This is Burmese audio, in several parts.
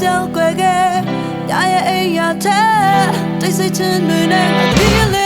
ပြောင်းကွယ်ခဲ့ညရဲ့အိမ်ရတဲ့တိတ်ဆိတ်ခြင်းတွေနဲ့ဒီလေ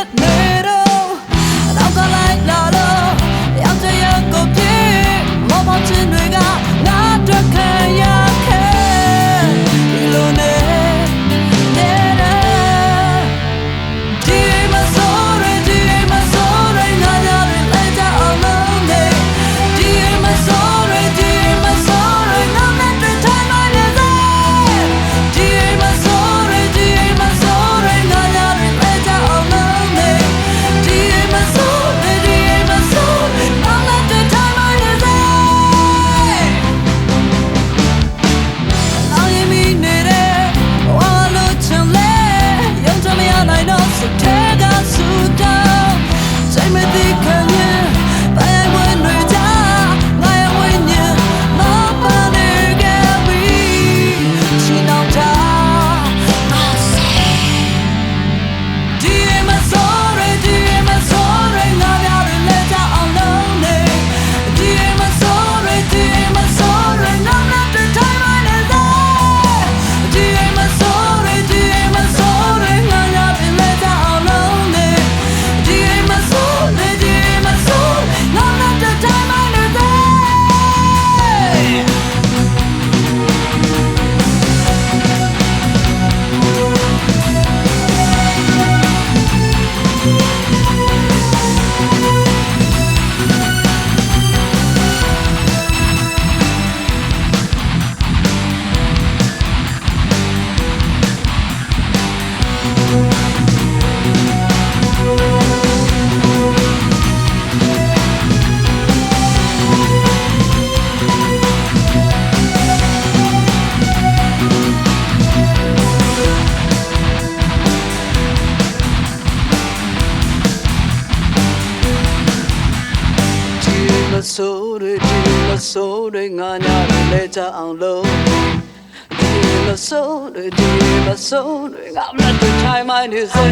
ဆိုးတွေဒီလဆိုးတွေငါညာတွေလဲကြအောင်လို့ဒီလဆိုးတွေဒီလဆိုးတွေငါမလက်ထိုင်မိုင်းနေစေ